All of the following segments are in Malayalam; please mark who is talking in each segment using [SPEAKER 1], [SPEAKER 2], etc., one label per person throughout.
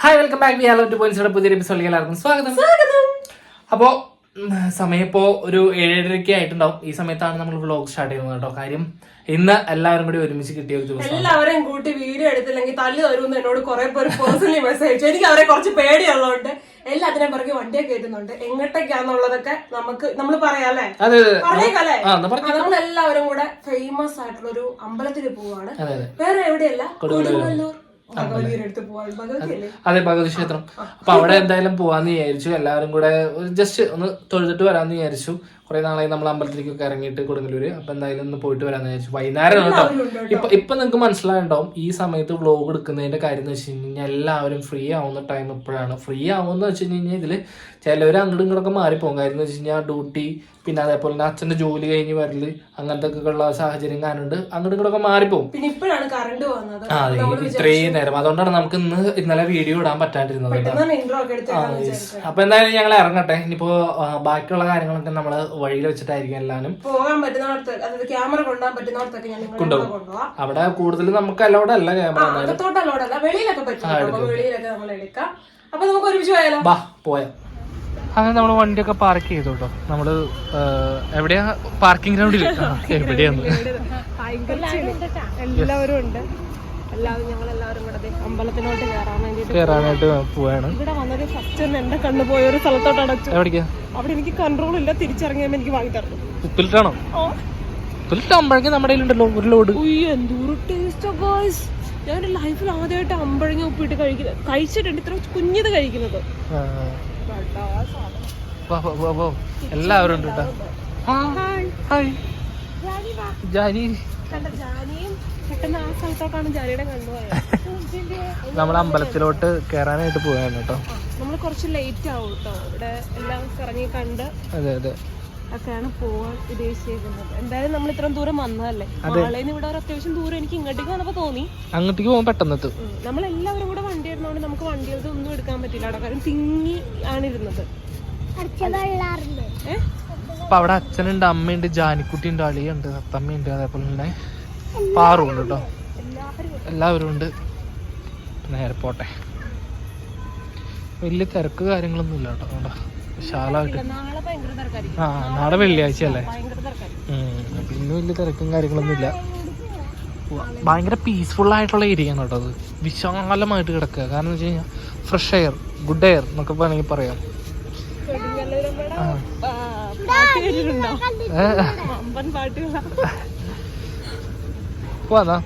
[SPEAKER 1] Hi welcome back we hello to പോയിന്റ്സിയുടെ പുതിയൊരു എപ്പിസോഡിലേക്ക് എല്ലാവർക്കും സ്വാഗതം. അപ്പോ ഉം, സമയം ഇപ്പോ ഒരു ഏഴരയ്ക്ക് ആയിട്ടുണ്ടാവും. ഈ സമയത്താണ് നമ്മൾ വ്ലോഗ് സ്റ്റാർട്ട് ചെയ്യുന്നത് കേട്ടോ. കാര്യം ഇന്ന് എല്ലാവരും കൂടി ഒരുമിച്ച് കിട്ടിയ ഒരു ദിവസം
[SPEAKER 2] എല്ലാവരെയും കൂട്ടി വീഡിയോ എടുത്തില്ലെങ്കിൽ തല്ലി തരുമെന്ന് എന്നോട് കുറെ പേര് പേഴ്സണലി മെസ്സേജ് അയച്ചു. എനിക്ക് അവരെ കുറച്ച് പേടിയുള്ളതുകൊണ്ട് എല്ലാത്തിനും പറഞ്ഞ് വണ്ടിയൊക്കെ കയറ്റുന്നുണ്ട്. എങ്ങോട്ടേക്കാന്നുള്ളതൊക്കെ നമുക്ക് നമ്മൾ പറയാല്ലേ നമ്മൾ എല്ലാവരും കൂടെ ഫേമസ് ആയിട്ടുള്ള ഒരു അമ്പലത്തിൽ പോവാണ് വേറെ എവിടെയല്ല? കൊടുങ്ങല്ലൂർ.
[SPEAKER 1] അതെ ഭഗവതി ക്ഷേത്രം. അപ്പൊ അവിടെ എന്തായാലും പോവാന്ന് വിചാരിച്ചു. എല്ലാവരും കൂടെ ജസ്റ്റ് ഒന്ന് തൊഴുതിട്ട് വരാന്ന് വിചാരിച്ചു. കുറെ നാളായി നമ്മൾ അമ്പലത്തിലേക്കൊക്കെ ഇറങ്ങിയിട്ട് കൊടുങ്ങല്ലൂര്. അപ്പൊ എന്തായാലും ഒന്ന് പോയിട്ട് വരാന്ന് വിചാരിച്ചു. വൈകുന്നേരം കേട്ടോ ഇപ്പൊ ഇപ്പൊ നിങ്ങൾക്ക് മനസ്സിലായിട്ടുണ്ടാവും ഈ സമയത്ത് വ്ലോഗ് എടുക്കുന്നതിന്റെ കാര്യം എന്ന് വെച്ച് കഴിഞ്ഞാൽ എല്ലാവരും ഫ്രീ ആവുന്ന ടൈം ഇപ്പോഴാണ്. ഫ്രീ ആവുമെന്ന് വെച്ച് കഴിഞ്ഞാൽ ഇതിൽ ചിലവർ അങ്ങോട്ടും ഇങ്ങോട്ടൊക്കെ മാറിപ്പോകും. കാര്യം എന്ന് വെച്ച് കഴിഞ്ഞാൽ ഡ്യൂട്ടി പിന്നെ അതേപോലെ തന്നെ അച്ഛന്റെ ജോലി കഴിഞ്ഞ് വരൽ അങ്ങനത്തെ ഒക്കെ ഉള്ള സാഹചര്യം കാണുന്നുണ്ട് അങ്ങോട്ടും ഇങ്ങോട്ടൊക്കെ മാറിപ്പോകും. അതെ ഇത്രയും നേരം. അതുകൊണ്ടാണ് നമുക്ക് ഇന്ന് ഇന്നലെ വീഡിയോ ഇടാൻ പറ്റാണ്ടിരുന്നത് അപ്പൊ എന്തായാലും ഞങ്ങൾ ഇറങ്ങട്ടെ. ഇനിയിപ്പോ ബാക്കിയുള്ള കാര്യങ്ങളൊക്കെ നമ്മൾ വഴിയിൽ വെച്ചിട്ടായിരിക്കും എല്ലാവരും
[SPEAKER 2] പോകാൻ പറ്റുന്നിടത്ത് അതായത് ക്യാമറ കൊണ്ടുപോകാൻ പറ്റുന്നിടത്തൊക്കെ ഞാൻ കൂടെ
[SPEAKER 1] അവിടെ കൂടുതൽ നമുക്ക് അലോഡ് അല്ല ക്യാമറ
[SPEAKER 2] വെളിയിലൊക്കെ പറ്റും അപ്പൊ വെളിയിലൊക്കെ നമ്മൾ എടുക്കാം. അപ്പൊ നമുക്ക് ഒരുമിച്ച് പോയാലോ?
[SPEAKER 1] ബാ പോയ. അങ്ങനെ നമ്മൾ വണ്ടിയൊക്കെ പാർക്ക് ചെയ്തു കേട്ടോ. നമ്മൾ എവിടെയാ പാർക്കിംഗ് ഗ്രൗണ്ടിൽ എവിടെയാന്ന്?
[SPEAKER 2] എല്ലാവരും ഉണ്ട്. എല്ലാവരും ഞങ്ങൾ എല്ലാവരും കൂടെ ദേ അമ്പലത്തിലോട്ട് കയറാൻ വേണ്ടിട്ട്
[SPEAKER 1] കയറാനായിട്ട് പോവാണ്.
[SPEAKER 2] ഇവിടെ വന്നത് ഫസ്റ്റ് തന്നെ എന്റെ കണ്ണു പോയ ഒരു സ്ഥലത്തോട്ട് അടച്ചു. അവിടെ എനിക്ക് കൺട്രോൾ ഇല്ല തിരിച്ചിറങ്ങിയാൽ എനിക്ക് വാങ്ങി തരണം.
[SPEAKER 1] ഉപ്പിലിട്ടാണോ ഉപ്പിലിട്ടാകുമ്പോഴേക്കും നമ്മുടെ കയ്യിലുണ്ടല്ലോ ഒരു ലോഡ്
[SPEAKER 2] എന്തോരം ടേസ്റ്റ് ഗോയ്സ് ഞാൻ എന്റെ ലൈഫിൽ ആദ്യമായിട്ട് അമ്പഴങ്ങ ഉപ്പിട്ട് കഴിക്കുന്നത് കഴിച്ചിട്ടുണ്ട്. ഇത്ര കുഞ്ഞത് കഴിക്കുന്നത്.
[SPEAKER 1] എല്ലാവരും ഉണ്ട് കേട്ടോ. ജാനി
[SPEAKER 2] ജാനിയും പെട്ടെന്ന് ആ സ്ഥലത്തോട്ടാണ് ജാനിയുടെ കണ്ടുപോയത്
[SPEAKER 1] നമ്മൾ അമ്പലത്തിലോട്ട് കയറാനായിട്ട് പോവാണ് കേട്ടോ.
[SPEAKER 2] നമ്മൾ കുറച്ച് ലേറ്റ് ആവും കേട്ടോ ഇവിടെ എല്ലാം കറങ്ങി കണ്ട്
[SPEAKER 1] അതെ അതെ.
[SPEAKER 2] ഒക്കെയാണ് പോവാൻ ഉദ്ദേശിച്ചിരിക്കുന്നത് എന്തായാലും നമ്മൾ ഇത്രയും ദൂരം വന്നതല്ലേ? നാളേന്ന് ഇവിടെ ഒരു അത്യാവശ്യം ദൂരം എനിക്ക് ഇങ്ങോട്ടേക്ക് വന്നപ്പോ തോന്നി.
[SPEAKER 1] അങ്ങോട്ടേക്ക് പോകാൻ പെട്ടെന്ന് എത്തും
[SPEAKER 2] എല്ലാവരും നമ്മളെല്ലാവരും കൂടെ വണ്ടി ഇരുന്നോണ്ട് നമുക്ക് വണ്ടികൾക്ക് ഒന്നും എടുക്കാൻ പറ്റില്ല. അവിടെ തിങ്ങി ആണ് ഇരുന്നത് ഏ?
[SPEAKER 1] അപ്പൊ അവിടെ അച്ഛനുണ്ട് അമ്മയുണ്ട് ജാനിക്കുട്ടി ഉണ്ട് അളിയുണ്ട് അത്തമ്മയുണ്ട് അതേപോലെ തന്നെ പാറും ഉണ്ട് കേട്ടോ
[SPEAKER 2] എല്ലാവരും
[SPEAKER 1] ഉണ്ട് നേരെ പോട്ടെ. വലിയ തിരക്ക് കാര്യങ്ങളൊന്നും ഇല്ല കേട്ടോ അവിടെ വിശാലമായിട്ട് ആ നാളെ വെള്ളിയാഴ്ച അല്ലേ? പിന്നെ വലിയ തിരക്കും കാര്യങ്ങളൊന്നും ഇല്ല. ഭയങ്കര പീസ്ഫുൾ ആയിട്ടുള്ള ഏരിയ ആണ് കേട്ടോ അത്. വിശാലമായിട്ട് കിടക്കുക. കാരണം എന്ന് വെച്ച് കഴിഞ്ഞാൽ ഫ്രഷ് എയർ ഗുഡ് എയർ എന്നൊക്കെ വേണമെങ്കിൽ പറയാം.
[SPEAKER 2] കൊടുങ്ങല്ലൂരമ്മയുടെ
[SPEAKER 1] പോവാന്നാ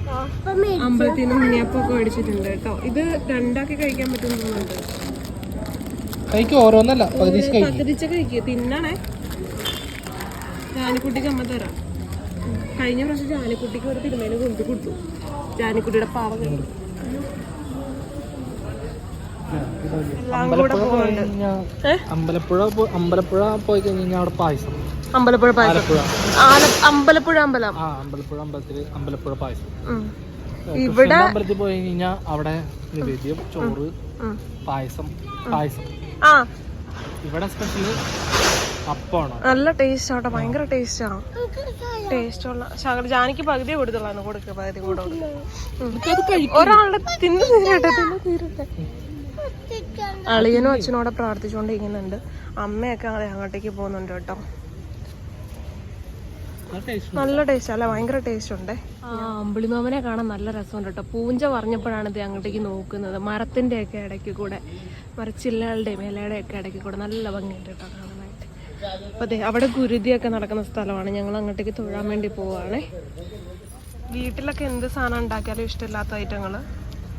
[SPEAKER 2] അമ്പലത്തിൽ നിന്ന് ഉണ്ണിയപ്പൊക്കെ മേടിച്ചിട്ടുണ്ട് കേട്ടോ. ഇത് രണ്ടാക്കി കഴിക്കാൻ പറ്റുന്നുണ്ട്
[SPEAKER 1] കഴിക്കും ഓരോന്നല്ല. പകുതി കഴിക്കും.
[SPEAKER 2] പത്തിരിച്ച കഴിക്കുക തിന്നണേ. ജാനിക്കുട്ടിക്ക് അമ്മ തരാം. കഴിഞ്ഞ പ്രാവശ്യം ജാനിക്കുട്ടിക്ക് ഒരു തിരുമേന കൊണ്ട് കൊടുത്തു. ജാനിക്കുട്ടിയുടെ പാവ കണ്ടു?
[SPEAKER 1] അമ്പലപ്പുഴ അമ്പലപ്പുഴ പോയി കഴിഞ്ഞ് കഴിഞ്ഞാൽ അവിടെ പായസം.
[SPEAKER 2] അമ്പലപ്പുഴ പായസം. അമ്പലപ്പുഴ. അമ്പലം.
[SPEAKER 1] ആ അമ്പലപ്പുഴ അമ്പലത്തിൽ അമ്പലപ്പുഴ പായസം. ഇവിടെ അമ്പലത്തിൽ പോയി കഴിഞ്ഞാൽ അവിടെ നിവേദ്യം ചോറ് പായസം പായസം.
[SPEAKER 2] ആ.
[SPEAKER 1] ഇവിടെ സ്പെഷ്യൽ അപ്പമാണ്
[SPEAKER 2] നല്ല ടേസ്റ്റ് ആട്ടോ ഭയങ്കര ടേസ്റ്റ് ആണ് ടേസ്റ്റ് ഉള്ള ശകല ജാനിക്ക് പകുതി കൊടുത്തുള്ളാണ് കൊടുക്ക പകുതി കൂടെ ഒരാളുടെ തിന്നു തീരട്ടെ തിന്നു തീരട്ടെ. അളിയനും അച്ഛനോടെ പ്രാർത്ഥിച്ചുകൊണ്ടിരിക്കുന്നുണ്ട്. അമ്മയൊക്കെ അങ്ങോട്ടേക്ക് പോകുന്നുണ്ട് കേട്ടോ. നല്ല ടേസ്റ്റ് അല്ല? ഭയങ്കര ടേസ്റ്റ് ഉണ്ട്? ആ അമ്പിളിമാമനെ കാണാൻ നല്ല രസമുണ്ട് കേട്ടോ പൂഞ്ച പറഞ്ഞപ്പോഴാണ് ഇത് അങ്ങോട്ടേക്ക് നോക്കുന്നത്. മരത്തിന്റെ ഒക്കെ ഇടയ്ക്ക് കൂടെ മരച്ചില്ലകളുടെയും ഇലയുടെ ഒക്കെ ഇടയ്ക്ക് കൂടെ നല്ല ഭംഗിയുണ്ട് കേട്ടോ കാണാനായിട്ട്. അപ്പൊ അതെ അവിടെ ഗുരുതിയൊക്കെ നടക്കുന്ന സ്ഥലമാണ്. ഞങ്ങൾ അങ്ങോട്ടേക്ക് തൊഴാൻ വേണ്ടി പോവാണേ. വീട്ടിലൊക്കെ എന്ത് സാധനം ഉണ്ടാക്കിയാലും ഇഷ്ടമില്ലാത്ത ഐറ്റങ്ങൾ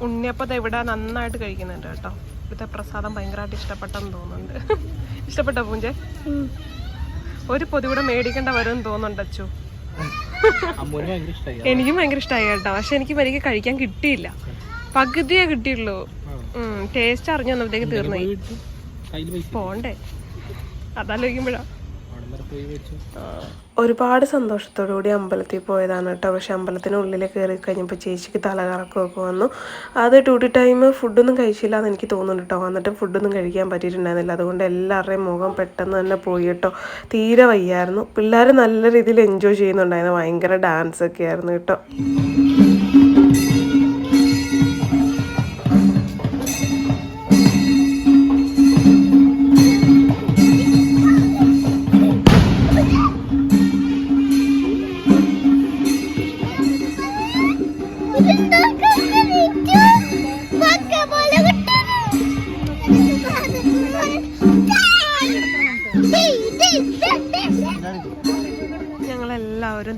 [SPEAKER 2] ഉണ്ണിയപ്പത ഇവിടെ നന്നായിട്ട് കഴിക്കുന്നുണ്ട് കേട്ടോ ഇവിടുത്തെ പ്രസാദം ഭയങ്കരമായിട്ട് ഇഷ്ടപ്പെട്ടെന്ന് തോന്നുന്നുണ്ട്. ഇഷ്ടപ്പെട്ടോ പൂഞ്ചെ? ഒരു പൊതി കൂടെ മേടിക്കേണ്ട വരും തോന്നുന്നുണ്ട് അച്ചു. എനിക്കും ഭയങ്കര ഇഷ്ടമായി കേട്ടോ. പക്ഷെ എനിക്ക് വരിക കഴിക്കാൻ കിട്ടിയില്ല. പകുതിയേ കിട്ടിയുള്ളൂ. ടേസ്റ്റ് അറിഞ്ഞു വന്നപ്പോഴത്തേക്ക് തീർന്നു. പോണ്ടേ. അതാലോചിക്കുമ്പോഴാ.
[SPEAKER 1] അവിടെ സന്തോഷത്തോടു കൂടി
[SPEAKER 2] ഒരുപാട് സന്തോഷത്തോടുകൂടി അമ്പലത്തിൽ പോയതാണ് കേട്ടോ. പക്ഷെ അമ്പലത്തിനുള്ളിൽ കയറി കഴിഞ്ഞപ്പോൾ ചേച്ചിക്ക് തലകറക്കമൊക്കെ വന്നു. അത് ഡ്യൂട്ടി ടൈം ഫുഡൊന്നും കഴിച്ചില്ല എന്ന് എനിക്ക് തോന്നുന്നു കേട്ടോ. വന്നിട്ട് ഫുഡൊന്നും കഴിക്കാൻ പറ്റിയിട്ടുണ്ടായിരുന്നില്ല. അതുകൊണ്ട് എല്ലാവരുടെയും മുഖം പെട്ടെന്ന് തന്നെ പോയി കേട്ടോ. തീരെ വയ്യായിരുന്നു. പിള്ളേർ നല്ല രീതിയിൽ എൻജോയ് ചെയ്യുന്നുണ്ടായിരുന്നു. ഭയങ്കര ഡാൻസ് ഒക്കെ ആയിരുന്നു കേട്ടോ.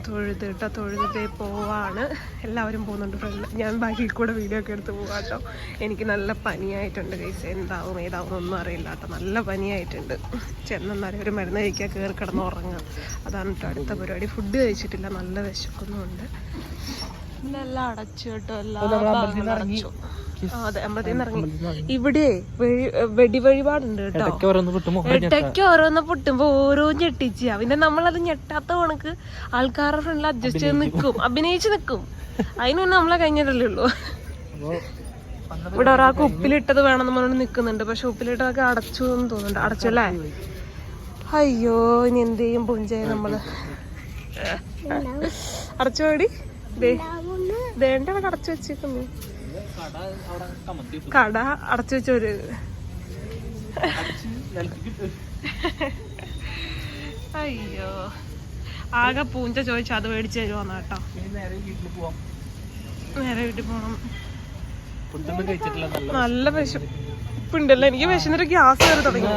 [SPEAKER 2] എല്ലാവരും കേട്ടോ തൊഴുതിട്ടേ പോവാണ്. എല്ലാവരും പോകുന്നുണ്ട് ഫ്രണ്ട് ഞാൻ ബാക്കി കൂടെ വീഡിയോ ഒക്കെ എടുത്ത് പോവാം കേട്ടോ. എനിക്ക് നല്ല പനിയായിട്ടുണ്ട് കൈസ് എന്താവും ഏതാവും ഒന്നും അറിയില്ല കേട്ടോ. നല്ല പനിയായിട്ടുണ്ട്. ചെന്നെന്നാലും ഒരു മരുന്ന് കഴിക്കാൻ കയറി കിടന്ന് ഉറങ്ങുക അതാണ് കേട്ടോ അടുത്ത പരിപാടി. ഫുഡ് കഴിച്ചിട്ടില്ല നല്ല വിശക്കുന്നുണ്ട് എല്ലാം അടച്ചു കേട്ടോ എല്ലാം അടച്ചു. അതെ അമ്പലത്തിൽ നിന്ന് ഇറങ്ങി. ഇവിടെ വെടി വഴിപാടുണ്ട് കേട്ടോ.
[SPEAKER 3] ഇടയ്ക്ക് ഓരോന്ന്
[SPEAKER 2] പൊട്ടുമ്പോ ഓരോ ഞെട്ടിച്ചാ. പിന്നെ നമ്മളത് ഞെട്ടാത്ത കണക്ക് ആൾക്കാരുടെ ഫ്രണ്ടിൽ അഡ്ജസ്റ്റ് ചെയ്ത് നിൽക്കും അഭിനയിച്ച് നിൽക്കും അതിന് പിന്നെ നമ്മളെ കഴിഞ്ഞിട്ടല്ലേ ഉള്ളൂ. ഇവിടെ ഒരാൾക്ക് ഉപ്പിലിട്ടത് വേണമെന്ന് പറഞ്ഞ് നിൽക്കുന്നുണ്ട് പക്ഷെ ഉപ്പിലിട്ടതൊക്കെ അടച്ചു എന്ന് തോന്നുന്നുണ്ട്. അടച്ചു അല്ലേ? അയ്യോ ഇനി എന്ത് ചെയ്യും? പുഞ്ചയെ നമ്മൾ. അടച്ചോടി ദേണ്ട അവിടെ അടച്ചു വെച്ചേക്കുന്നു. കട അടച്ചു വെച്ചൊരു അയ്യോ. ആകെ പൂഞ്ച ചോദിച്ചു അത് മേടിച്ചു തരുവാന്ന് കേട്ടോ.
[SPEAKER 3] നേരെ വീട്ടിൽ
[SPEAKER 2] പോണം.
[SPEAKER 3] നല്ല
[SPEAKER 2] നല്ല വിശപ്പുണ്ടല്ലോ എനിക്ക് വിശന്നിട്ട് ഗ്യാസ് കയറി തുടങ്ങി.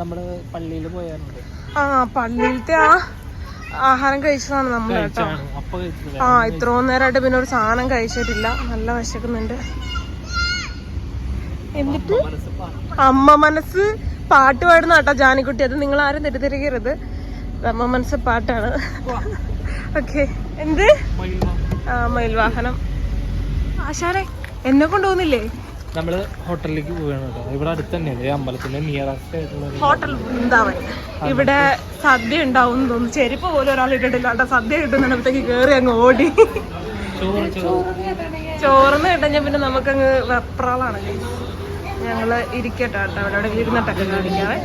[SPEAKER 3] നമ്മൾ പള്ളിയിൽ പോയാറുണ്ട്
[SPEAKER 2] ആ പള്ളിയിലത്തെ ആ ആഹാരം കഴിച്ചതാണ് നമ്മൾ കേട്ടോ. ആ ഇത്രയും നേരമായിട്ട് പിന്നെ ഒരു സാധനം കഴിച്ചിട്ടില്ല. നല്ല വിശക്കുന്നുണ്ട്. എന്നിട്ട് അമ്മ മനസ്സ് പാട്ട് പാടുന്ന കേട്ടോ ജാനിക്കുട്ടി. അത് നിങ്ങൾ ആരും തെറ്റിദ്ധരിക്കരുത്. അമ്മ മനസ്സ് പാട്ടാണ്. ഓക്കെ. എന്ത്. ആ മയിൽവാഹനം. ആശാരെ എന്നെ കൊണ്ടുപോകുന്നില്ലേ?
[SPEAKER 3] നമ്മൾ ഹോട്ടലിലേക്ക് പോവുകയാണ് കേട്ടോ. ഇവിടെ അടുത്ത് തന്നെയല്ലേ? അമ്പലത്തിന്റെ നിയറസ്റ്റ് ആയിട്ടുള്ള
[SPEAKER 2] ഹോട്ടൽ വൃന്ദാവൻ ഇവിടെ സദ്യ ഉണ്ടാവും എന്ന് തോന്നുന്നു. ചെരുപ്പ് പോലും ഒരാൾ ഇട്ടിട്ടില്ല. കേട്ടോ സദ്യ കിട്ടുന്നിടത്തേക്ക് കേറി അങ്ങ് ഓടി. ചോർന്ന് കിട്ടഞ്ഞാൽ പിന്നെ നമുക്കങ്ങ് വെപ്രാളാണ് ഞങ്ങൾ ഇരിക്കട്ടെ കേട്ടോ. അവിടെ അവിടെ ഇരുന്നിട്ടൊക്കെ കാണിക്കാവേ.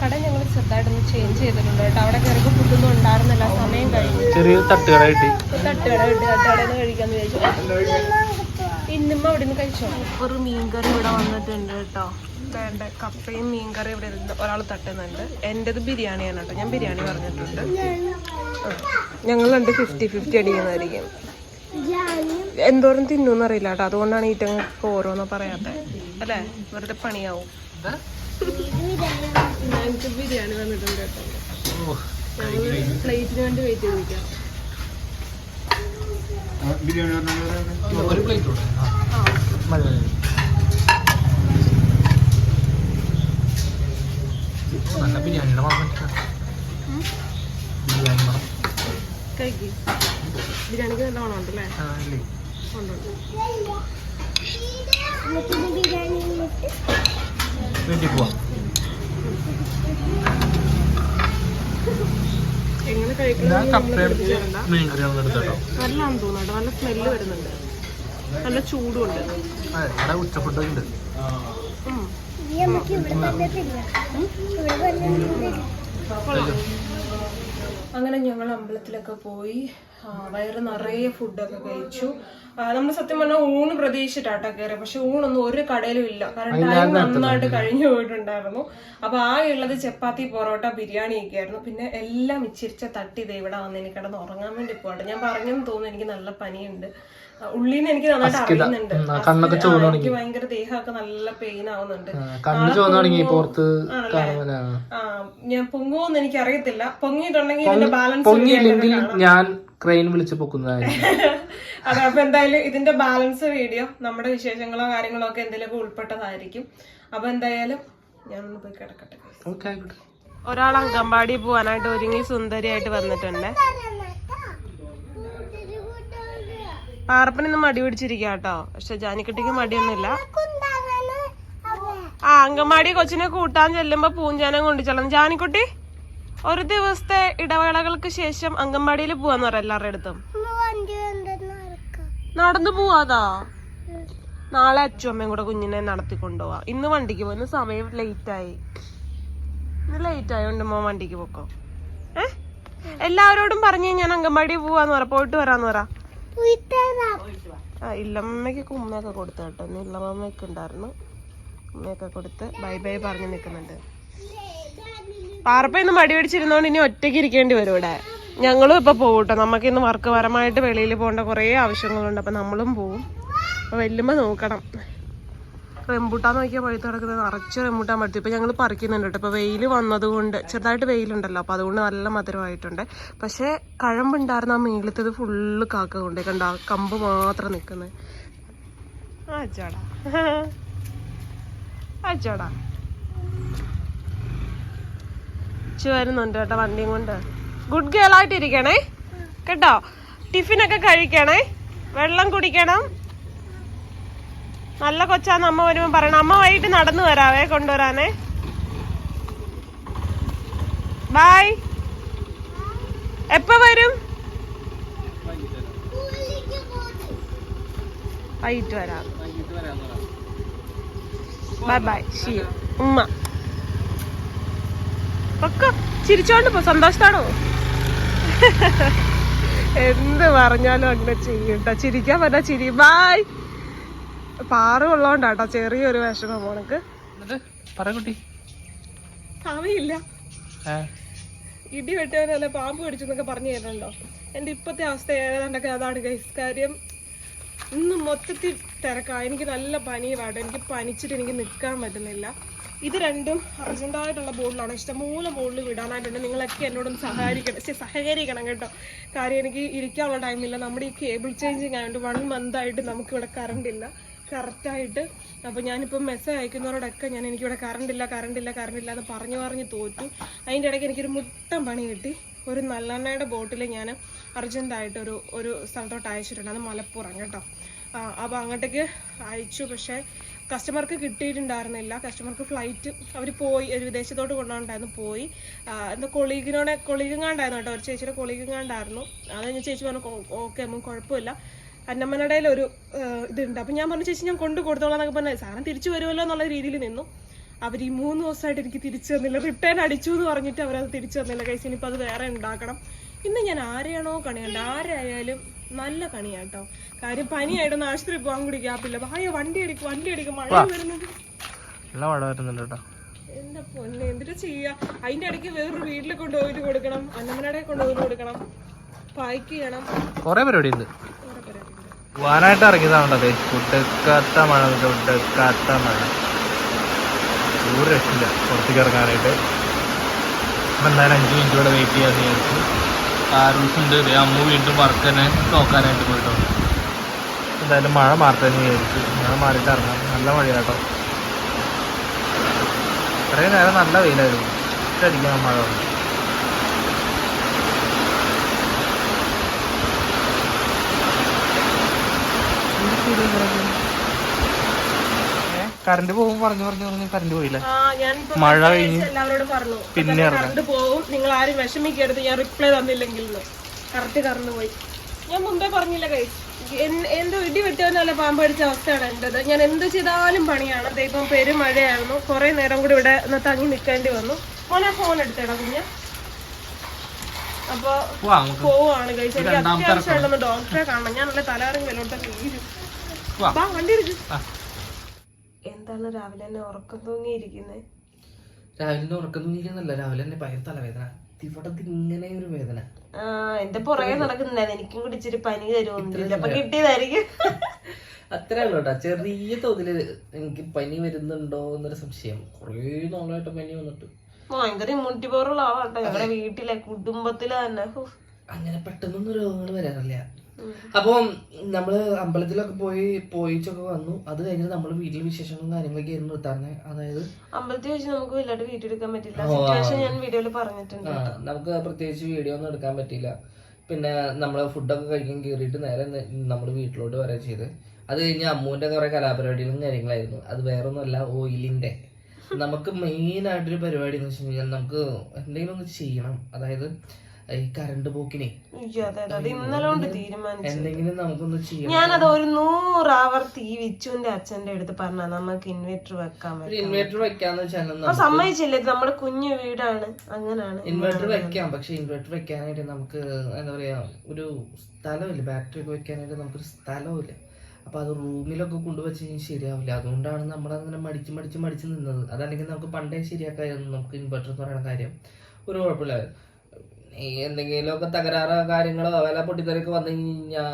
[SPEAKER 2] കട ഞങ്ങൾ ചെറുതായിട്ടൊന്ന് ചേഞ്ച് ചെയ്തിട്ടുണ്ട് കേട്ടോ. അവിടെ കയറിയപ്പോൾ ഫുഡൊന്നും ഉണ്ടായിരുന്നില്ല. സമയം കഴിഞ്ഞു.
[SPEAKER 3] ചെറിയ തട്ടുകട കിട്ടി.
[SPEAKER 2] തട്ടുകട കിട്ടി. തട്ടുകടയിൽ കഴിക്കാന്ന് വിചാരിച്ചു. ഇന്നുമ്പോ അവിടെ നിന്ന് കഴിച്ചോ? ഒരു മീൻകറി ഇവിടെ വന്നിട്ടുണ്ട് കേട്ടോ. വേണ്ട കപ്പയും മീൻകറി ഇവിടെ ഒരാൾ തട്ടുന്നുണ്ട്. എന്റെത് ബിരിയാണിയാണ് കേട്ടോ. ഞാൻ ബിരിയാണി പറഞ്ഞിട്ടുണ്ട്. ഞങ്ങൾ രണ്ട് ഫിഫ്റ്റി ഫിഫ്റ്റി അടിക്കുന്നതായിരിക്കും. എന്തോരം തിന്നൂന്ന് അറിയില്ല കേട്ടോ. അതുകൊണ്ടാണ് ഈറ്റങ്ങൾക്ക് ഓരോന്ന് പറയാത്തെ. അല്ലേ? വെറുതെ പണിയാവും. ഞങ്ങൾക്ക് ബിരിയാണി വന്നിട്ടുണ്ട് കേട്ടോ. പ്ലേറ്റിന് വേണ്ടി വെയിറ്റ് ചെയ്തിരിക്കാം
[SPEAKER 3] ഒരു പ്ലേറ്റ് മതി നല്ല ബിരിയാണിയുടെ മണം ബിരിയാണി മണം.
[SPEAKER 2] ബിരിയാണിക്ക് നല്ല
[SPEAKER 3] ഇല്ലേ?
[SPEAKER 2] ഉണ്ടുണ്ട്
[SPEAKER 3] വീട്ടിൽ പോവാം.
[SPEAKER 2] എങ്ങനെ
[SPEAKER 3] ഞാൻ
[SPEAKER 2] കഴിക്കണം
[SPEAKER 3] കപ്പയും എടുത്തോ
[SPEAKER 2] നല്ലതാണെന്ന് തോന്നുന്നുണ്ട് നല്ല സ്മെല്ല് വരുന്നുണ്ട്. നല്ല ചൂടുണ്ട്.
[SPEAKER 3] ഉണ്ട്.
[SPEAKER 2] അങ്ങനെ ഞങ്ങൾ അമ്പലത്തിലൊക്കെ പോയി വയറ് നിറയെ ഫുഡൊക്കെ കഴിച്ചു. നമ്മൾ സത്യം പറഞ്ഞാൽ ഊണ് പ്രതീക്ഷിച്ചിട്ടാട്ടോ കയറി പക്ഷെ ഊണൊന്നും ഒരു കടയിലും ഇല്ല. കാരണം ടൈം നന്നായിട്ട് കഴിഞ്ഞു പോയിട്ടുണ്ടായിരുന്നു. അപ്പൊ ആ ഉള്ളത് ചപ്പാത്തി പൊറോട്ട ബിരിയാണി ഒക്കെ ആയിരുന്നു. പിന്നെ എല്ലാം ഇച്ചിരിച്ച തട്ടി ദേ ഇവിടെ വന്ന് എനിക്ക് കിടന്ന് ഉറങ്ങാൻ വേണ്ടി പോകട്ടെ ഞാൻ പറഞ്ഞെന്ന് തോന്നുന്നു എനിക്ക് നല്ല പനിയുണ്ട്. ഉള്ളിന്ന് എനിക്ക് നന്നായിട്ട് അറിയുന്നുണ്ട്. എനിക്ക് ഭയങ്കര ദേഹമൊക്കെ നല്ല പെയിൻ ആവുന്നുണ്ട്. ഞാൻ പൊങ്ങുമെന്ന് എനിക്ക് അറിയത്തില്ല പൊങ്ങിയിട്ടുണ്ടെങ്കിൽ ഇതിന്റെ ബാലൻസ്
[SPEAKER 3] ഞാൻ ക്രെയിൻ വിളിച്ചു പൊക്കുന്നതായിരിക്കും.
[SPEAKER 2] അതെ അപ്പൊ എന്തായാലും ഇതിന്റെ ബാലൻസ് വീഡിയോ നമ്മുടെ വിശേഷങ്ങളോ കാര്യങ്ങളോ ഒക്കെ എന്തെങ്കിലും ഉൾപ്പെട്ടതായിരിക്കും. അപ്പൊ എന്തായാലും ഞാൻ ഒന്ന് പോയി കിടക്കട്ടെ.
[SPEAKER 3] ഓക്കെ
[SPEAKER 2] ഒരാൾ അങ്കമ്പാടി പോവാനായിട്ട് ഒരുങ്ങി സുന്ദരിയായിട്ട് വന്നിട്ടുണ്ട്. പാർപ്പനൊന്ന് മടി പിടിച്ചിരിക്കുക കേട്ടോ. പക്ഷെ ജാനിക്കുട്ടിക്ക് മടിയൊന്നുമില്ല. ആ അങ്കമാടി കൊച്ചിനെ കൂട്ടാൻ ചെല്ലുമ്പോ പൂഞ്ചാനം കൊണ്ടു ചെല്ലണം ജാനിക്കുട്ടി? ഒരു ദിവസത്തെ ഇടവേളകൾക്ക് ശേഷം അംഗൻവാടിയിൽ പോവാന്ന് പറയാം എല്ലാവരുടെ അടുത്തും. നടന്നു പോവാതാ? നാളെ അച്ഛനും അമ്മയും കൂടെ കുഞ്ഞിനെ നടത്തി കൊണ്ടുപോവാ ഇന്ന് വണ്ടിക്ക് പോയി ഇന്ന് സമയം ലേറ്റ് ആയി. ഇന്ന് ലേറ്റ് ആയോണ്ട് മോൻ വണ്ടിക്ക് പോക്കോ? ഏ? എല്ലാവരോടും പറഞ്ഞു ഞാൻ അംഗൻവാടി പോവാന്ന് പറ. പോയിട്ട് വരാന്ന് പറ. ആ ഇല്ലമ്മയ്ക്ക് ഉമ്മയൊക്കെ കൊടുത്തു കേട്ടോ. ഇന്ന് ഇല്ലമ്മയ്ക്ക് ഉണ്ടായിരുന്നു. ഉമ്മയൊക്കെ കൊടുത്ത് ബൈ ബൈ പറഞ്ഞു നിൽക്കുന്നുണ്ട് പാറപ്പ ഇന്ന് മടി പിടിച്ചിരുന്നോണ്ട് ഇനി ഒറ്റയ്ക്ക് ഇരിക്കേണ്ടി വരും ഇവിടെ. ഞങ്ങളും ഇപ്പൊ പോകും കേട്ടോ നമുക്ക് ഇന്ന് വർക്ക് പരമായിട്ട് വെളിയിൽ പോകേണ്ട കുറേ ആവശ്യങ്ങളുണ്ട്. അപ്പൊ നമ്മളും പോവും. അപ്പൊ വെല്ലുമ്പോ നോക്കണം. റെമ്പൂട്ടാൻ നോക്കിയാൽ പഴുത്ത് കിടക്കുന്നത്. നിറച്ച് റെമ്പൂട്ടാൻ പഴുത്തു. ഇപ്പൊ ഞങ്ങൾ പറിക്കുന്നുണ്ട് കേട്ടോ. ഇപ്പോൾ വെയിൽ വന്നതുകൊണ്ട് ചെറുതായിട്ട് വെയിലുണ്ടല്ലോ. അപ്പോൾ അതുകൊണ്ട് നല്ല മധുരമായിട്ടുണ്ട്. പക്ഷേ കഴമ്പുണ്ടായിരുന്ന ആ മേളത്തത് ഫുള്ള് കാക്ക കൊണ്ടേ. കണ്ട? ആ കമ്പ് മാത്രം നിൽക്കുന്നത് അച്ചാടാ. അച്ചാടാ. ചു വരുന്നുണ്ട് കേട്ടോ വണ്ടിയും കൊണ്ട്. ഗുഡ് ഗേൾ ആയിട്ടിരിക്കണേ. കേട്ടോ? ടിഫിനൊക്കെ കഴിക്കണേ. വെള്ളം കുടിക്കണം. നല്ല കൊച്ചാന്ന് അമ്മ വരുമ്പോ പറയണം അമ്മ വൈകിട്ട് നടന്നു വരാവേ കൊണ്ടുവരാനേ. ബായ് എപ്പ വരും? വൈകിട്ട് വരാം. ബൈ ബൈ ശരി ഉമ്മ. ഒക്കെ ചിരിച്ചോണ്ട് പോ സന്തോഷത്താണോ എന്ത് പറഞ്ഞാലും അങ്ങനെ ചെയ്യട്ടോ ചിരിക്കാൻ പറ്റാ ചിരി. ബായ് പാറ ഉള്ളോണ്ടാട്ടോ ചെറിയൊരു വിഷമം ഉണക്ക്
[SPEAKER 3] എന്നിട്ട് പറ കുട്ടി.
[SPEAKER 2] അറിയില്ല
[SPEAKER 3] ഏ?
[SPEAKER 2] ഇടി വെട്ടിയവനല്ല പാമ്പ് കടിച്ചു എന്നൊക്കെ പറഞ്ഞു തരണ്ടോ എന്റെ ഇപ്പോഴത്തെ അവസ്ഥ ഏതാണ്ടൊക്കെ അതാണ് ഗൈസ് കാര്യം ഇന്ന് മൊത്തത്തിൽ തിരക്കാണ് എനിക്ക് നല്ല പനി പാടും എനിക്ക് പനിച്ചിട്ട് എനിക്ക് നിൽക്കാൻ പറ്റുന്നില്ല. ഇത് രണ്ടും അർജന്റായിട്ടുള്ള ബോർഡിലാണ്. ഇഷ്ടംപോലെ ബോർഡിൽ വിടാനായിട്ടുണ്ട്. നിങ്ങളൊക്കെ എന്നോടൊന്ന് സഹകരിക്കണം സഹകരിക്കണം കേട്ടോ. കാര്യം എനിക്ക് ഇരിക്കാനുള്ള ടൈമില്ല നമ്മുടെ ഈ കേബിൾ ചേഞ്ചിങ് ആയതുകൊണ്ട് വൺ മന്ത് ആയിട്ട് നമുക്കിവിടെ കറണ്ട് ഇല്ല. കറക്റ്റായിട്ട് അപ്പോൾ ഞാനിപ്പോൾ മെസ്സേജ് അയക്കുന്നവരോടൊക്കെ ഞാൻ എനിക്കിവിടെ കറണ്ടില്ല കറണ്ടില്ല കറണ്ടില്ല എന്ന് പറഞ്ഞു പറഞ്ഞ് തോറ്റു. അതിന്റെ ഇടയ്ക്ക് എനിക്കൊരു മുട്ടം പണി കിട്ടി. ഒരു നല്ലെണ്ണയുടെ ബോട്ടിൽ ഞാൻ അർജന്റായിട്ട് ഒരു ഒരു സ്ഥലത്തോട്ട് അയച്ചിട്ടുണ്ട്. അത് മലപ്പുറം കേട്ടോ. അപ്പോൾ അങ്ങോട്ടേക്ക് അയച്ചു. പക്ഷേ കസ്റ്റമർക്ക് കിട്ടിയിട്ടുണ്ടായിരുന്നില്ല. കസ്റ്റമർക്ക് ഫ്ലൈറ്റ് അവർ പോയി ഒരു വിദേശത്തോട്ട് കൊണ്ടുപോകണ്ടായിരുന്നു പോയി. എന്താ കൊളീഗിനോടെ കൊളീഗങ്ങാണ്ടായിരുന്നു കേട്ടോ ഒരു ചേച്ചിയുടെ കൊളീഗങ്ങാണ്ടായിരുന്നു. അത് കഴിഞ്ഞ് ചേച്ചി പറഞ്ഞു ഓക്കെ അമ്മ കുഴപ്പമില്ല. അന്നമ്മനടയിൽ ഒരു ഇതുണ്ട്. അപ്പം ഞാൻ പറഞ്ഞു ചേച്ചി ഞാൻ കൊണ്ടു കൊടുത്തോളാം എന്നൊക്കെ പറഞ്ഞു സാധനം തിരിച്ചു വരുമല്ലോ എന്നുള്ള രീതിയിൽ നിന്നു. അവർ ഈ മൂന്ന് ദിവസമായിട്ട് എനിക്ക് തിരിച്ചു തന്നില്ല. റിട്ടേൺ അടിച്ചു എന്ന് പറഞ്ഞിട്ട് അവരത് തിരിച്ചു തന്നില്ല. കൈസ് അത് വേറെ ഉണ്ടാക്കണം. ഇന്ന് ഞാൻ ആരെയാണോ കണി കണ്ടത്? ആരായാലും നല്ല കണിയാട്ടോ. കാര്യം പനിയായിട്ടൊന്ന് ആശുപത്രി പോകാൻ കൂടി ഗ്യാപ്പില്ല ഭായ വണ്ടി അടിക്കും വണ്ടി അടിക്കും മഴ വരുന്നത്.
[SPEAKER 3] നല്ല മഴ വരുന്നുണ്ട് കേട്ടോ.
[SPEAKER 2] എന്താ പൊന്നെ എന്തിനാ ചെയ്യാ? അതിന്റെ ഇടയ്ക്ക് വേറൊരു വീട്ടിൽ കൊണ്ടുപോയിട്ട് കൊടുക്കണം. അന്നമ്മനടെ കൊണ്ടുപോയിട്ട് കൊടുക്കണം. പായ്ക്ക് ചെയ്യണം
[SPEAKER 3] കൊറേ പരിപാടി ഉണ്ട്. പോവാനായിട്ട് ഇറങ്ങിയതാണത് ഒടുക്കാത്ത മഴ ഒടുക്കാത്ത മഴ. ഒരു രക്ഷയില്ല പുറത്തേക്ക് ഇറങ്ങാനായിട്ട്. എന്തായാലും അഞ്ച് മിനിറ്റ് കൂടെ വെയിറ്റ് ചെയ്യാമെന്ന് വിചാരിച്ചു. ഉണ്ട്. ദേ അമ്മു വീണ്ടും വർക്ക് തന്നെ നോക്കാനായിട്ട് പോയിട്ടോ. എന്തായാലും മഴ മാറത്തന്നെ വിചാരിച്ചു. മഴ മാറിയിട്ട് ഇറങ്ങാം. നല്ല മഴയാട്ടോ. ഇത്രയും നേരം നല്ല വെയിലായിരുന്നു. ഒറ്റയടിക്കാൻ മഴ. വന്നു കറണ്ട് പോകും പറഞ്ഞു പറഞ്ഞു പറഞ്ഞു കറണ്ട് പോയില്ല? മഴ കഴിഞ്ഞ് പിന്നെ.
[SPEAKER 2] കറണ്ട് പോവും നിങ്ങൾ ആരും വിഷമിക്കരുത് ഞാൻ റിപ്ലൈ തന്നില്ലെങ്കിൽ കറക്റ്റ് കറണ്ട് പോയി. ഞാൻ മുമ്പേ പറഞ്ഞില്ല കൈ എന്തോ ഇടി വെട്ടിയവനല്ല പാമ്പ് അടിച്ച അവസ്ഥയാണ് എന്റേത്. ഞാൻ എന്ത് ചെയ്താലും പണിയാണ്. ദൈവം ഇപ്പം പെരുമഴയായിരുന്നു കുറെ നേരം കൂടി ഇവിടെ ഒന്ന് തങ്ങി നിൽക്കേണ്ടി വന്നു. മോനെ ഫോൺ എടുത്തേടാ കുഞ്ഞ. അപ്പൊ പോവാണ് കഴിച്ചു എനിക്ക് അത്യാവശ്യമുണ്ടെന്ന് ഡോക്ടറെ കാണണം. ഞാൻ നല്ല തലകറങ്ങി വെള്ളോട്ടൊക്കെ വീഴും
[SPEAKER 3] വാ.
[SPEAKER 2] വാ വണ്ടി എടുക്ക്. എന്താണ് രാവിലെ തന്നെ ഉറക്കം തൂങ്ങിയിരിക്കുന്നത്
[SPEAKER 3] രാവിലെ ഉറക്കം തൂങ്ങിയിരിക്കുന്നല്ല രാവിലെ തന്നെ ഭയങ്കര തലവേദന. ഇവിടെ ഇങ്ങനെ ഒരു വേദന.
[SPEAKER 2] ആ എന്റെ പുറകെ നടക്കുന്നുണ്ടായിരുന്നു എനിക്കും കൂടി ഇച്ചിരി പനി തരുമൊന്നുമില്ല അപ്പൊ കിട്ടിയതായിരിക്കും.
[SPEAKER 3] അത്രേ ചെറിയ തോതിൽ എനിക്ക് പനി വരുന്നുണ്ടോ എന്നൊരു സംശയം. കുറേ നാളായിട്ട് പനി വന്നിട്ട്.
[SPEAKER 2] ഭയങ്കര ഇമ്മ്യൂണിറ്റി പവറുള്ള ആളാട്ടോ. ഞങ്ങളുടെ വീട്ടിലെ കുടുംബത്തിലെ തന്നെ.
[SPEAKER 3] അങ്ങനെ പെട്ടെന്നൊന്നും രോഗങ്ങൾ വരാറില്ല. അപ്പം നമ്മൾ അമ്പലത്തിലൊക്കെ പോയി പോയിച്ചൊക്കെ വന്നു. അത് കഴിഞ്ഞിട്ട് നമ്മൾ വീട്ടിൽ വിശേഷങ്ങളും കാര്യങ്ങളൊക്കെ ആയിരുന്നു അതായത്
[SPEAKER 2] അമ്പലത്തിൽ വെച്ച് നമുക്ക് വല്ലാണ്ട് എടുക്കാൻ പറ്റില്ല. സിറ്റുവേഷൻ ഞാൻ വീഡിയോയിൽ പറഞ്ഞിട്ടുണ്ട്
[SPEAKER 3] നമുക്ക് പ്രത്യേകിച്ച് വീഡിയോ ഒന്നും എടുക്കാൻ പറ്റില്ല. പിന്നെ നമ്മൾ ഫുഡൊക്കെ കഴിക്കാൻ കയറിയിട്ട് നേരെ നമ്മൾ വീട്ടിലോട്ട് വരെ ചെയ്ത്. അത് കഴിഞ്ഞ അമ്മൂന്റെ കുറെ കലാപരിപാടികളും കാര്യങ്ങളായിരുന്നു. അത് വേറൊന്നുമല്ല ഓയിലിന്റെ. നമുക്ക് മെയിൻ ആയിട്ടൊരു പരിപാടി എന്ന് വെച്ച് കഴിഞ്ഞാൽ നമുക്ക് എന്തെങ്കിലും ഒന്ന് ചെയ്യണം. അതായത് ഈ കറണ്ട് പോക്കിനെ. എന്തെങ്കിലും നമുക്കൊന്ന് ചെയ്യാം.
[SPEAKER 2] ഞാനത് ഒരു നൂറ് ആവർത്തി ഈ വിച്ചുവിന്റെ അച്ഛന്റെ അടുത്ത് പറഞ്ഞ നമുക്ക് ഇൻവെർട്ടർ വെക്കാൻ
[SPEAKER 3] ഇൻവെർട്ടർ വെക്കാന്ന് വെച്ചാൽ
[SPEAKER 2] സമ്മതിച്ചില്ല? ഇത് നമ്മുടെ കുഞ്ഞു വീടാണ്. അങ്ങനാണ്.
[SPEAKER 3] ഇൻവെർട്ടർ വെക്കാം പക്ഷെ ഇൻവെർട്ടർ വെക്കാനായിട്ട് നമുക്ക് എന്താ പറയാ ഒരു സ്ഥലമില്ല. ബാറ്ററി ഒക്കെ വെക്കാനായിട്ട് നമുക്കൊരു സ്ഥലമില്ല. അപ്പൊ അത് റൂമിലൊക്കെ കൊണ്ടുവച്ച് കഴിഞ്ഞാൽ ശരിയാവില്ല. അതുകൊണ്ടാണ് നമ്മൾ അങ്ങനെ മടിച്ച് മടിച്ച് മടിച്ച് നിന്നത്. അതല്ലെങ്കിൽ നമുക്ക് പണ്ടേ ശരിയാക്കായിരുന്നു നമുക്ക് ഇൻവെർട്ടർ എന്ന് പറയുന്ന കാര്യം. ഒരു കുഴപ്പമില്ല. ഈ എന്തെങ്കിലുമൊക്കെ തകരാറോ കാര്യങ്ങളോ വല്ല പൊട്ടിത്തെറിയൊക്കെ വന്നു കഴിഞ്ഞാ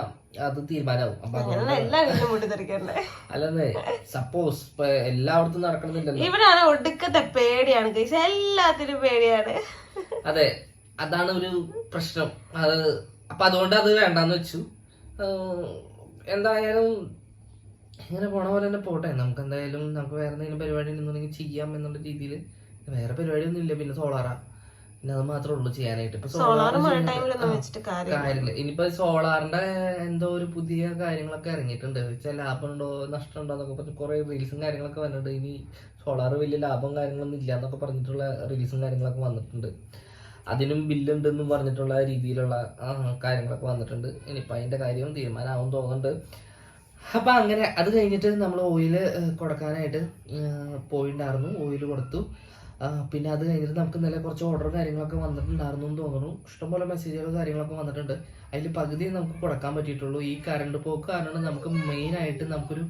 [SPEAKER 3] അത് തീരുമാനമാവും അപ്പൊ അതുകൊണ്ട് അല്ലെന്നേ സപ്പോസ് ഇപ്പൊ എല്ലായിടത്തും നടക്കണമെന്നില്ലല്ലോ
[SPEAKER 2] ഇവിടാണ് ഒടുക്കത്തെ പേടിയാണ് എല്ലാത്തിനും പേടിയാണ്.
[SPEAKER 3] അതെ അതാണ് ഒരു പ്രശ്നം. അത് അപ്പൊ അതുകൊണ്ട് അത് വേണ്ടാന്ന് വെച്ചു. എന്തായാലും ഇങ്ങനെ പോണ പോലെ തന്നെ പോട്ടെ. നമുക്ക് എന്തായാലും നമുക്ക് വേറെ എന്തെങ്കിലും പരിപാടി ഉണ്ടെന്നുണ്ടെങ്കിൽ ചെയ്യാം എന്നുള്ള രീതിയിൽ വേറെ പരിപാടി ഒന്നും ഇല്ല പിന്നെ സോളാറാ. പിന്നെ അത് മാത്രമേ ഉള്ളൂ ചെയ്യാനായിട്ട്. ഇപ്പൊ
[SPEAKER 2] സോളാർ
[SPEAKER 3] കാര്യമില്ല. ഇനിയിപ്പോ സോളാറിന്റെ എന്തോ ഒരു പുതിയ കാര്യങ്ങളൊക്കെ ഇറങ്ങിയിട്ടുണ്ട്. വെച്ചാൽ ലാഭമുണ്ടോ നഷ്ടമുണ്ടോ എന്നൊക്കെ പറഞ്ഞ് കുറെ റീൽസും കാര്യങ്ങളൊക്കെ വന്നിട്ടുണ്ട്. ഇനി സോളാർ വലിയ ലാഭം കാര്യങ്ങളൊന്നും ഇല്ല എന്നൊക്കെ പറഞ്ഞിട്ടുള്ള റീൽസും കാര്യങ്ങളൊക്കെ വന്നിട്ടുണ്ട്. അതിനും ബില്ലുണ്ടെന്ന് പറഞ്ഞിട്ടുള്ള രീതിയിലുള്ള കാര്യങ്ങളൊക്കെ വന്നിട്ടുണ്ട്. ഇനിയിപ്പോ അതിന്റെ കാര്യവും തീരുമാനമാവും തോന്നുന്നുണ്ട്. അപ്പൊ അങ്ങനെ അത് കഴിഞ്ഞിട്ട് നമ്മൾ ഓയിൽ കൊടുക്കാനായിട്ട് പോയിണ്ടായിരുന്നു. ഓയിൽ കൊടുത്തു. പിന്നെ അത് കഴിഞ്ഞിട്ട് നമുക്ക് ഇന്നലെ കുറച്ച് ഓർഡർ കാര്യങ്ങളൊക്കെ വന്നിട്ടുണ്ടായിരുന്നു എന്ന് തോന്നുന്നു. ഇഷ്ടംപോലെ മെസ്സേജുകൾ കാര്യങ്ങളൊക്കെ വന്നിട്ടുണ്ട്. അതിൽ പകുതി നമുക്ക് കൊടുക്കാൻ പറ്റിയിട്ടുള്ളൂ. ഈ കറണ്ട് പോക്ക് കാരണം നമുക്ക് മെയിൻ ആയിട്ട് നമുക്കൊരു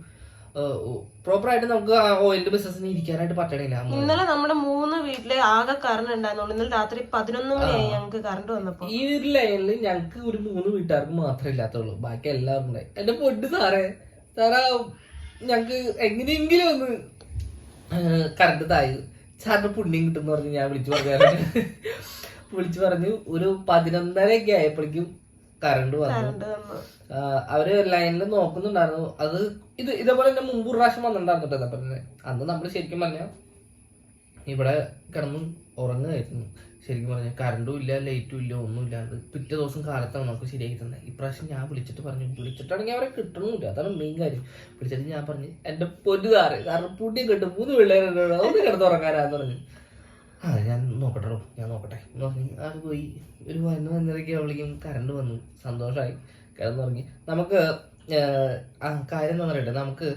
[SPEAKER 3] പ്രോപ്പറായിട്ട് നമുക്ക് ഓയിലിന്റെ ബിസിനസ്സിന് ഇരിക്കാനായിട്ട് പറ്റണില്ല.
[SPEAKER 2] ഇന്നലെ നമ്മുടെ മൂന്ന് വീട്ടിലെ ആകെ കറണ്ട് ഉണ്ടായിരുന്നു ഇന്നലെ രാത്രി പതിനൊന്ന് മണിയായി ഞങ്ങൾക്ക് കറണ്ട് വന്നപ്പോ.
[SPEAKER 3] ഈ ഒരു ലൈനിൽ ഞങ്ങൾക്ക് ഒരു മൂന്ന് വീട്ടുകാർക്ക് മാത്രമേ ഇല്ലാത്തുള്ളൂ. ബാക്കി എല്ലാവരും ഉണ്ടായി. എന്റെ പൊട്ട് സാറേ സാറാ ഞങ്ങക്ക് എങ്ങനെയെങ്കിലും ഒന്ന് കറണ്ട് തായി? സാറിന് പുണ്യം കിട്ടും പറഞ്ഞ് ഞാൻ വിളിച്ചു പറഞ്ഞു വിളിച്ചു പറഞ്ഞു ഒരു പതിനൊന്നരയൊക്കെ ആയപ്പോഴേക്കും കറണ്ട് വന്നു. അവർ ലൈനിൽ നോക്കുന്നുണ്ടായിരുന്നു. അത് ഇത് ഇതേപോലെ തന്നെ മുമ്പ് പ്രാവശ്യം വന്നിട്ടുണ്ടായിരുന്നു കേട്ടോ. അന്ന് നമ്മൾ ശരിക്കും പറഞ്ഞ ഇവിടെ കിടന്ന് ഉറങ്ങുമായിരുന്നു. ശരിക്കും പറഞ്ഞാൽ കറണ്ടും ഇല്ല ലൈറ്റും ഇല്ല ഒന്നും ഇല്ലാണ്ട് പിറ്റേ ദിവസം കാലത്താണ് നമുക്ക് ശരിയാക്കി തന്നെ ഇപ്രാവശ്യം ഞാൻ വിളിച്ചിട്ട് പറഞ്ഞു വിളിച്ചിട്ടാണെങ്കിൽ അവരെ കിട്ടണമില്ല അതാണ് മെയിൻ കാര്യം. വിളിച്ചിട്ട് ഞാൻ പറഞ്ഞു എന്റെ പൊന്നു കാറ് കാരണം പുടി കിട്ടും. മൂന്ന് പിള്ളേരുണ്ട്. ഒന്ന് കിടന്നുറങ്ങാനാന്ന് പറഞ്ഞു. ആ ഞാൻ നോക്കട്ടോ ഞാൻ നോക്കട്ടെ. എന്ന് പറഞ്ഞു അത് പോയി. ഒരു വന്നു വന്നിറക്കി അവളിക്കും കറണ്ട് വന്നു. സന്തോഷമായി കിടന്നുറങ്ങി. നമുക്ക് കാര്യം എന്താ പറയട്ടെ നമുക്ക്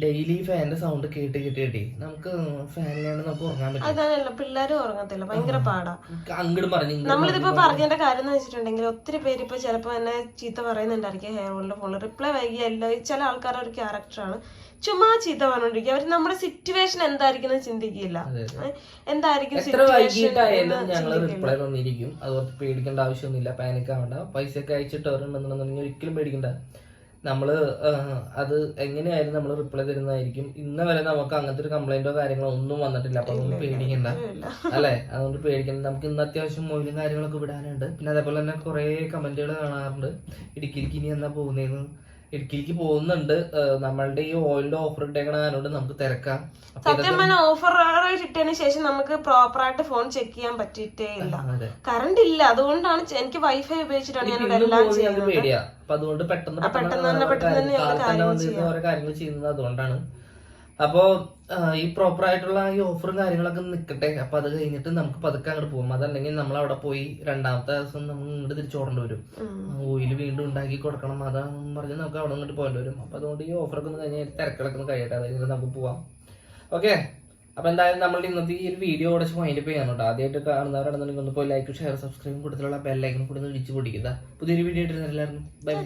[SPEAKER 3] ഡെയിലി ഫാനിന്റെ സൗണ്ട് കേട്ട് കേട്ട് കേട്ടി നമുക്ക് ഫാനിലാണ് നമുക്ക് ഉറങ്ങാൻ പറ്റും
[SPEAKER 2] പിള്ളേരും ഉറങ്ങത്തില്ല ഭയങ്കര പാടാ.
[SPEAKER 3] അങ്ങോട്ട് പറഞ്ഞു
[SPEAKER 2] നമ്മളിതിപ്പോ പറഞ്ഞതിന്റെ കാര്യം എന്ന് വെച്ചിട്ടുണ്ടെങ്കിൽ ഒത്തിരി പേര് ഇപ്പൊ ചിലപ്പോ എന്നെ ചീത്ത പറയുന്നുണ്ടായിരിക്കും ഹെയർ ഓയിലിന്റെ ഫോണിൽ റിപ്ലൈ വൈകിയല്ല ചില ആൾക്കാരുടെ ഒരു ക്യാരക്ടറാണ് ചുമ്മാ ചീത്ത പറഞ്ഞോണ്ടിരിക്കും. അവർ നമ്മുടെ സിറ്റുവേഷൻ എന്തായിരിക്കും ചിന്തിക്കില്ല. എന്തായിരിക്കും
[SPEAKER 3] എത്ര
[SPEAKER 2] സിറ്റുവേഷൻ
[SPEAKER 3] വൈകിട്ടായാലും ഞങ്ങൾ റിപ്ലൈ തന്നിരിക്കും അതുപോലെ പേടിക്കേണ്ട ആവശ്യമൊന്നുമില്ല പാനിക് ആവണ്ട. പൈസ ഒക്കെ അയച്ചിട്ടവരുണ്ടെന്നുണ്ടെന്നുണ്ടെങ്കിൽ ഒരിക്കലും പേടിക്കണ്ട. നമ്മൾ ആഹ്, അത് എങ്ങനെയായാലും നമ്മൾ റിപ്ലൈ തരുന്നതായിരിക്കും. ഇന്ന് വരെ നമുക്ക് അങ്ങനത്തെ ഒരു കംപ്ലൈന്റോ കാര്യങ്ങളോ ഒന്നും വന്നിട്ടില്ല. അപ്പൊ അതൊന്നും പേടിക്കണ്ട. അല്ലെ? അതുകൊണ്ട് പേടിക്കണ്ട. നമുക്ക് ഇന്ന് അത്യാവശ്യം മൊയിലും കാര്യങ്ങളൊക്കെ വിടാനുണ്ട്. പിന്നെ അതേപോലെ തന്നെ കുറെ കമന്റുകൾ കാണാറുണ്ട്. ഇടുക്കിയിലേക്ക് ഇനി എന്നാ പോകുന്നതെന്ന് ഇടുക്കിയിലേക്ക് പോകുന്നുണ്ട്. നമ്മളുടെ ഈ ഓയിലിന്റെ ഓഫർ ഇട്ടേക്കണ കാരണം നമുക്ക് തിരക്കാം.
[SPEAKER 2] സത്യം പറഞ്ഞ ഓഫർ ഇട്ടതിന് ശേഷം നമുക്ക് പ്രോപ്പർ ആയിട്ട് ഫോൺ ചെക്ക് ചെയ്യാൻ പറ്റിയിട്ടേ ഇല്ല. കറണ്ട് ഇല്ല. അതുകൊണ്ടാണ് എനിക്ക് വൈഫൈ ഉപയോഗിച്ചിട്ടാണ് ഞാൻ എല്ലാം ചെയ്യുന്നത്.
[SPEAKER 3] അതുകൊണ്ട് പെട്ടെന്ന്
[SPEAKER 2] പെട്ടെന്ന് തന്നെ പെട്ടെന്ന് തന്നെ കാര്യങ്ങൾ
[SPEAKER 3] ചെയ്യുന്നത് അതുകൊണ്ടാണ്. അപ്പോ ഈ പ്രോപ്പർ ആയിട്ടുള്ള ഈ ഓഫറും കാര്യങ്ങളൊക്കെ നിൽക്കട്ടെ അപ്പൊ അത് കഴിഞ്ഞിട്ട് നമുക്ക് പതുക്കെ അങ്ങോട്ട് പോകും അതല്ലെങ്കിൽ നമ്മൾ അവിടെ പോയി രണ്ടാമത്തെ ദിവസം നമ്മൾ ഇങ്ങോട്ട് തിരിച്ചോടേണ്ടി വരും. ഓയിൽ വീണ്ടും ഉണ്ടാക്കി കൊടുക്കണം. അതാണെന്ന് പറഞ്ഞ് നമുക്ക് അവിടെ ഇങ്ങോട്ട് പോകേണ്ടി വരും. അപ്പൊ അതുകൊണ്ട് ഈ ഓഫറൊക്കെ ഒന്ന് കഴിഞ്ഞാൽ തിരക്കിളൊക്കെ ഒന്ന് കഴിയട്ടെ. അത് കഴിഞ്ഞിട്ട് നമുക്ക് പോവാം. ഓക്കെ അപ്പൊ എന്തായാലും നമ്മളുടെ ഇന്നത്തെ ഈ ഒരു വീഡിയോ കുറച്ച് മൈൻഡ് ചെയ്യാൻ കേട്ടോ. ആദ്യമായിട്ട് കാണുന്നവരാണെന്നുണ്ടെങ്കിൽ ഒന്ന് പോയി ലൈക്ക് ഷെയർ സബ്സ്ക്രൈബ് കൊടുത്തിട്ടുള്ള ബെല്ലൈക്കൻ കൂടി ഒന്ന് ഇടിച്ചു പൊടിക്കുക പുതിയൊരു വീഡിയോ ഇട്ടിരുന്നില്ലായിരുന്നു ബൈ